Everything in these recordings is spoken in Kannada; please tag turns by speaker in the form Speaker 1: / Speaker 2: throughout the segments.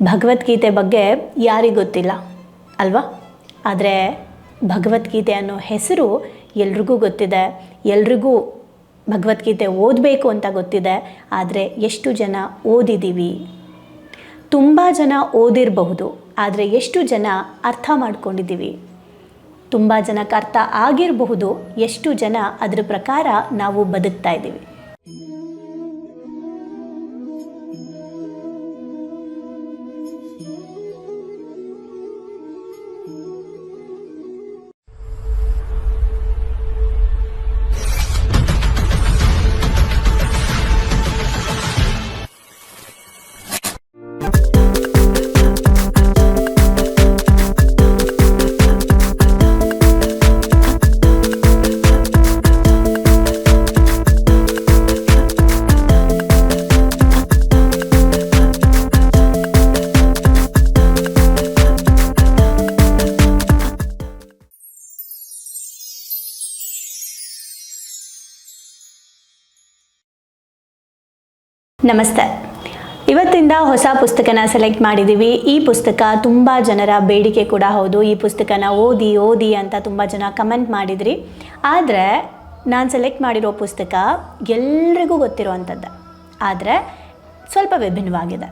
Speaker 1: ಭಗವದ್ಗೀತೆ ಬಗ್ಗೆ ಯಾರಿಗೂ ಗೊತ್ತಿಲ್ಲ, ಅಲ್ವಾ? ಆದರೆ ಭಗವದ್ಗೀತೆ ಅನ್ನೋ ಹೆಸರು ಎಲ್ರಿಗೂ ಗೊತ್ತಿದೆ. ಎಲ್ರಿಗೂ ಭಗವದ್ಗೀತೆ ಓದಬೇಕು ಅಂತ ಗೊತ್ತಿದೆ. ಆದರೆ ಎಷ್ಟು ಜನ ಓದಿದ್ದೀವಿ ತುಂಬ ಜನ ಓದಿರಬಹುದು, ಆದರೆ ಎಷ್ಟು ಜನ ಅರ್ಥ ಮಾಡ್ಕೊಂಡಿದ್ದೀವಿ ತುಂಬ ಜನಕ್ಕೆ ಅರ್ಥ ಆಗಿರಬಹುದು, ಎಷ್ಟು ಜನ ಅದ್ರ ಪ್ರಕಾರ ನಾವು ಬದುಕ್ತಾ ಇದ್ದೀವಿ? ನಮಸ್ತೆ. ಇವತ್ತಿಂದ ಹೊಸ ಪುಸ್ತಕನ ಸೆಲೆಕ್ಟ್ ಮಾಡಿದ್ದೀವಿ. ಈ ಪುಸ್ತಕ ತುಂಬ ಜನರ ಬೇಡಿಕೆ ಕೂಡ ಹೌದು. ಈ ಪುಸ್ತಕನ ಓದಿ ಓದಿ ಅಂತ ತುಂಬ ಜನ ಕಮೆಂಟ್ ಮಾಡಿದ್ರಿ. ಆದರೆ ನಾನು ಸೆಲೆಕ್ಟ್ ಮಾಡಿರೋ ಪುಸ್ತಕ ಎಲ್ರಿಗೂ ಗೊತ್ತಿರುವಂಥದ್ದು. ಆದರೆ ಸ್ವಲ್ಪ ವಿಭಿನ್ನವಾಗಿದೆ.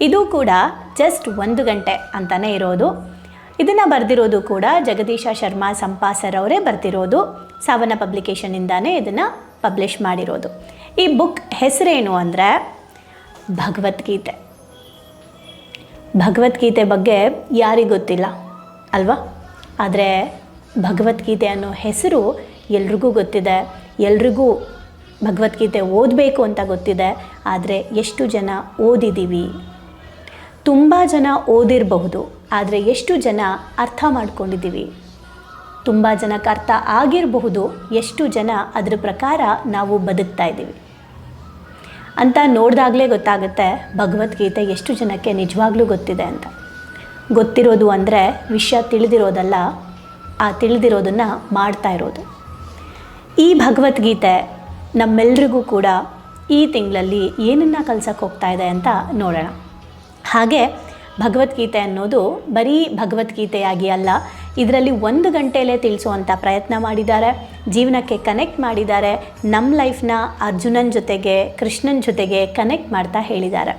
Speaker 1: ಇದು ಕೂಡ ಜಸ್ಟ್ ಒಂದು ಗಂಟೆ ಅಂತಲೇ ಇರೋದು. ಇದನ್ನು ಬರೆದಿರೋದು ಕೂಡ ಜಗದೀಶ ಶರ್ಮಾ ಸಂಪಾಸರ್ ಅವರೇ ಬರ್ತಿರೋದು ಸಾವನ್ನ ಪಬ್ಲಿಕೇಶನಿಂದಾನೇ ಇದನ್ನು ಪಬ್ಲಿಷ್ ಮಾಡಿರೋದು. ಈ ಬುಕ್ ಹೆಸರೇನು ಅಂದರೆ ಭಗವದ್ಗೀತೆ. ಭಗವದ್ಗೀತೆ ಬಗ್ಗೆ ಯಾರಿಗೂ ಗೊತ್ತಿಲ್ಲ, ಅಲ್ವಾ? ಆದರೆ ಭಗವದ್ಗೀತೆ ಅನ್ನೋ ಹೆಸರು ಎಲ್ರಿಗೂ ಗೊತ್ತಿದೆ. ಎಲ್ರಿಗೂ ಭಗವದ್ಗೀತೆ ಓದಬೇಕು ಅಂತ ಗೊತ್ತಿದೆ, ಆದರೆ ಎಷ್ಟು ಜನ ಓದಿದ್ದೀವಿ ತುಂಬ ಜನ ಓದಿರಬಹುದು, ಆದರೆ ಎಷ್ಟು ಜನ ಅರ್ಥ ಮಾಡ್ಕೊಂಡಿದ್ದೀವಿ ತುಂಬ ಜನಕ್ಕೆ ಅರ್ಥ ಆಗಿರಬಹುದು, ಎಷ್ಟು ಜನ ಅದರ ಪ್ರಕಾರ ನಾವು ಬದುಕ್ತಾ ಇದ್ದೀವಿ? ಅಂತ ನೋಡಿದಾಗಲೇ ಗೊತ್ತಾಗುತ್ತೆ ಭಗವದ್ಗೀತೆ ಎಷ್ಟು ಜನಕ್ಕೆ ನಿಜವಾಗ್ಲೂ ಗೊತ್ತಿದೆ ಅಂತ. ಗೊತ್ತಿರೋದು ಅಂದರೆ ವಿಷಯ ತಿಳಿದಿರೋದಲ್ಲ, ಆ ತಿಳಿದಿರೋದನ್ನು ಮಾಡ್ತಾ ಇರೋದು. ಈ ಭಗವದ್ಗೀತೆ ನಮ್ಮೆಲ್ರಿಗೂ ಕೂಡ ಈ ತಿಂಗಳಲ್ಲಿ ಏನನ್ನು ಕಲ್ಸಕ್ಕೆ ಹೋಗ್ತಾ ಇದೆ ಅಂತ ನೋಡೋಣ. ಹಾಗೆ ಭಗವದ್ಗೀತೆ ಅನ್ನೋದು ಬರೀ ಭಗವದ್ಗೀತೆಯಾಗಿ ಅಲ್ಲ ಇದರಲ್ಲಿ ಒಂದು ಗಂಟೆಯಲ್ಲೇ ತಿಳಿಸುವಂಥ ಪ್ರಯತ್ನ ಮಾಡಿದ್ದಾರೆ. ಜೀವನಕ್ಕೆ ಕನೆಕ್ಟ್ ಮಾಡಿದ್ದಾರೆ. ನಮ್ಮ ಲೈಫ್ನ ಅರ್ಜುನನ ಜೊತೆಗೆ, ಕೃಷ್ಣನ ಜೊತೆಗೆ ಕನೆಕ್ಟ್ ಮಾಡ್ತಾ ಹೇಳಿದ್ದಾರೆ.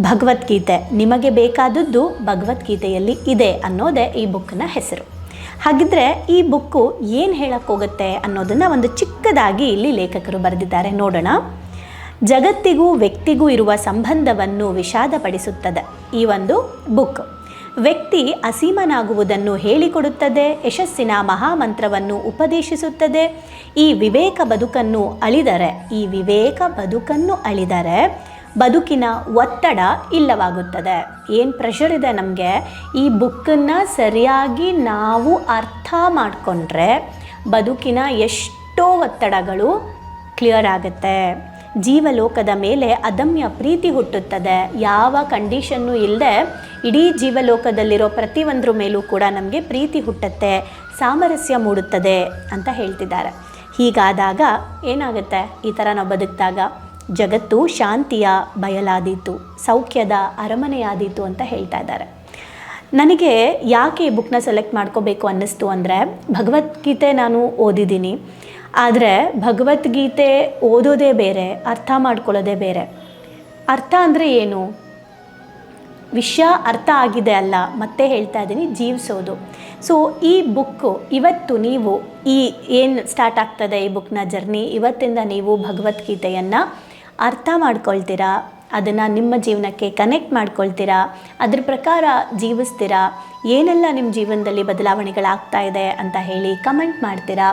Speaker 1: ಭಗವದ್ಗೀತೆ ನಿಮಗೆ ಬೇಕಾದದ್ದು ಭಗವದ್ಗೀತೆಯಲ್ಲಿ ಇದೆ ಅನ್ನೋದೇ ಈ ಬುಕ್ನ ಹೆಸರು. ಹಾಗಿದ್ರೆ ಈ ಬುಕ್ಕು ಏನು ಹೇಳೋಕ್ಕೋಗುತ್ತೆ ಅನ್ನೋದನ್ನು ಒಂದು ಚಿಕ್ಕದಾಗಿ ಇಲ್ಲಿ ಲೇಖಕರು ಬರೆದಿದ್ದಾರೆ. ನೋಡೋಣ. ಜಗತ್ತಿಗೂ ವ್ಯಕ್ತಿಗೂ ಇರುವ ಸಂಬಂಧವನ್ನು ವಿಷಾದಪಡಿಸುತ್ತದೆ ಈ ಒಂದು ಬುಕ್ ವ್ಯಕ್ತಿ ಅಸೀಮನಾಗುವುದನ್ನು ಹೇಳಿಕೊಡುತ್ತದೆ, ಯಶಸ್ಸಿನ ಮಹಾಮಂತ್ರವನ್ನು ಉಪದೇಶಿಸುತ್ತದೆ. ಈ ವಿವೇಕ ಬದುಕನ್ನು ಅಳಿದರೆ, ಈ ವಿವೇಕ ಬದುಕನ್ನು ಅಳಿದರೆ ಬದುಕಿನ ಒತ್ತಡ ಇಲ್ಲವಾಗುತ್ತದೆ. ಏನು ಪ್ರೆಷರ್ ಇದೆ ನಮಗೆ? ಈ ಬುಕ್ಕನ್ನು ಸರಿಯಾಗಿ ನಾವು ಅರ್ಥ ಮಾಡಿಕೊಂಡ್ರೆ ಬದುಕಿನ ಎಷ್ಟೋ ಒತ್ತಡಗಳು ಕ್ಲಿಯರ್ ಆಗುತ್ತೆ. ಜೀವಲೋಕದ ಮೇಲೆ ಅದಮ್ಯ ಪ್ರೀತಿ ಹುಟ್ಟುತ್ತದೆ. ಯಾವ ಕಂಡೀಷನ್ನು ಇಲ್ಲದೆ ಇಡೀ ಜೀವಲೋಕದಲ್ಲಿರೋ ಪ್ರತಿಯೊಂದ್ರ ಮೇಲೂ ಕೂಡ ನಮಗೆ ಪ್ರೀತಿ ಹುಟ್ಟುತ್ತೆ, ಸಾಮರಸ್ಯ ಮೂಡುತ್ತದೆ ಅಂತ ಹೇಳ್ತಿದ್ದಾರೆ. ಹೀಗಾದಾಗ ಏನಾಗುತ್ತೆ? ಈ ಥರ ನಾವು ಬದುಕಿದಾಗ ಜಗತ್ತು ಶಾಂತಿಯ ಬಯಲಾದೀತು, ಸೌಖ್ಯದ ಅರಮನೆಯಾದೀತು ಅಂತ ಹೇಳ್ತಾ ಇದ್ದಾರೆ. ನನಗೆ ಯಾಕೆ ಈ ಬುಕ್ನ ಸೆಲೆಕ್ಟ್ ಮಾಡ್ಕೋಬೇಕು ಅನ್ನಿಸ್ತು ಅಂದರೆ, ಭಗವದ್ಗೀತೆ ನಾನು ಓದಿದ್ದೀನಿ. ಆದರೆ ಭಗವದ್ಗೀತೆ ಓದೋದೇ ಬೇರೆ, ಅರ್ಥ ಮಾಡ್ಕೊಳ್ಳೋದೇ ಬೇರೆ. ಅರ್ಥ ಅಂದರೆ ಏನು? ವಿಷಯ ಅರ್ಥ ಆಗಿದೆ ಅಲ್ಲ, ಮತ್ತೆ ಹೇಳ್ತಾ ಇದ್ದೀನಿ, ಜೀವಿಸೋದು. ಸೊ ಈ ಬುಕ್ಕು ಇವತ್ತು ನೀವು ಈ ಏನು ಸ್ಟಾರ್ಟ್ ಆಗ್ತದೆ ಈ ಬುಕ್ನ ಜರ್ನಿ ಇವತ್ತಿಂದ ನೀವು ಭಗವದ್ಗೀತೆಯನ್ನು ಅರ್ಥ ಮಾಡ್ಕೊಳ್ತೀರಾ? ಅದನ್ನು ನಿಮ್ಮ ಜೀವನಕ್ಕೆ ಕನೆಕ್ಟ್ ಮಾಡ್ಕೊಳ್ತೀರಾ? ಅದ್ರ ಪ್ರಕಾರ ಜೀವಿಸ್ತೀರಾ? ಏನೆಲ್ಲ ನಿಮ್ಮ ಜೀವನದಲ್ಲಿ ಬದಲಾವಣೆಗಳಾಗ್ತಾ ಇದೆ ಅಂತ ಹೇಳಿ ಕಮೆಂಟ್ ಮಾಡ್ತೀರಾ?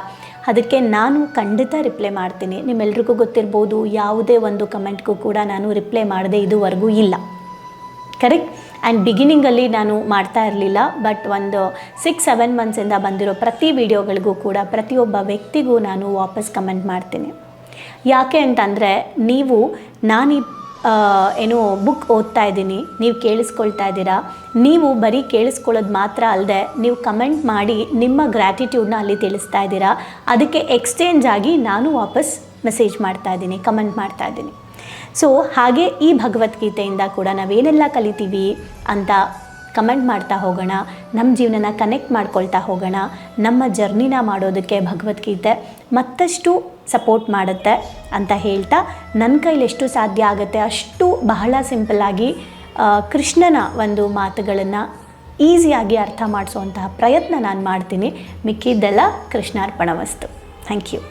Speaker 1: ಅದಕ್ಕೆ ನಾನು ಖಂಡಿತ ರಿಪ್ಲೈ ಮಾಡ್ತೀನಿ. ನಿಮ್ಮೆಲ್ರಿಗೂ ಗೊತ್ತಿರ್ಬೋದು, ಯಾವುದೇ ಒಂದು ಕಮೆಂಟ್ಗೂ ಕೂಡ ನಾನು ರಿಪ್ಲೈ ಮಾಡದೆ ಇದುವರೆಗೂ ಇಲ್ಲ. ಕರೆಕ್ಟ್. ಆ್ಯಂಡ್ ಬಿಗಿನಿಂಗಲ್ಲಿ ನಾನು ಮಾಡ್ತಾ ಇರಲಿಲ್ಲ ಬಟ್ ಒಂದು ಸಿಕ್ಸ್ ಸೆವೆನ್ ಮಂತ್ಸಿಂದ ಬಂದಿರೋ ಪ್ರತಿ ವಿಡಿಯೋಗಳಿಗೂ ಕೂಡ ಪ್ರತಿಯೊಬ್ಬ ವ್ಯಕ್ತಿಗೂ ನಾನು ವಾಪಸ್ ಕಮೆಂಟ್ ಮಾಡ್ತೀನಿ. ಯಾಕೆ ಅಂತಂದರೆ, ನೀವು, ನಾನು ಏನು ಬುಕ್ ಓದ್ತಾ ಇದ್ದೀನಿ, ನೀವು ಕೇಳಿಸ್ಕೊಳ್ತಾ ಇದ್ದೀರಾ, ನೀವು ಬರೀ ಕೇಳಿಸ್ಕೊಳ್ಳೋದು ಮಾತ್ರ ಅಲ್ಲದೆ ನೀವು ಕಮೆಂಟ್ ಮಾಡಿ ನಿಮ್ಮ ಗ್ರ್ಯಾಟಿಟ್ಯೂಡ್ನ ಅಲ್ಲಿ ತಿಳಿಸ್ತಾ ಇದ್ದೀರಾ, ಅದಕ್ಕೆ ಎಕ್ಸ್ಚೇಂಜ್ ಆಗಿ ನಾನು ವಾಪಸ್ ಮೆಸೇಜ್ ಮಾಡ್ತಾ ಇದ್ದೀನಿ ಕಮೆಂಟ್ ಮಾಡ್ತಾ ಇದ್ದೀನಿ. ಸೊ ಹಾಗೆ ಈ ಭಗವದ್ಗೀತೆಯಿಂದ ಕೂಡ ನಾವೇನೆಲ್ಲ ಕಲಿತೀವಿ ಅಂತ ಕಮೆಂಟ್ ಮಾಡ್ತಾ ಹೋಗೋಣ, ನಮ್ಮ ಜೀವನನ ಕನೆಕ್ಟ್ ಮಾಡ್ಕೊಳ್ತಾ ಹೋಗೋಣ, ನಮ್ಮ ಜರ್ನಿನ ಮಾಡೋದಕ್ಕೆ ಭಗವದ್ಗೀತೆ ಮತ್ತಷ್ಟು ಸಪೋರ್ಟ್ ಮಾಡುತ್ತೆ ಅಂತ ಹೇಳ್ತಾ ನನ್ನ ಕೈಲಿ ಎಷ್ಟು ಸಾಧ್ಯ ಆಗುತ್ತೆ ಅಷ್ಟು ಬಹಳ ಸಿಂಪಲ್ಲಾಗಿ ಕೃಷ್ಣನ ಒಂದು ಮಾತುಗಳನ್ನು ಈಸಿಯಾಗಿ ಅರ್ಥ ಮಾಡಿಸುವಂತಹ ಪ್ರಯತ್ನ ನಾನು ಮಾಡ್ತೀನಿ. ಮಿಕ್ಕಿದ್ದೆಲ್ಲ ಕೃಷ್ಣಾರ್ಪಣ ವಸ್ತು ಥ್ಯಾಂಕ್ ಯು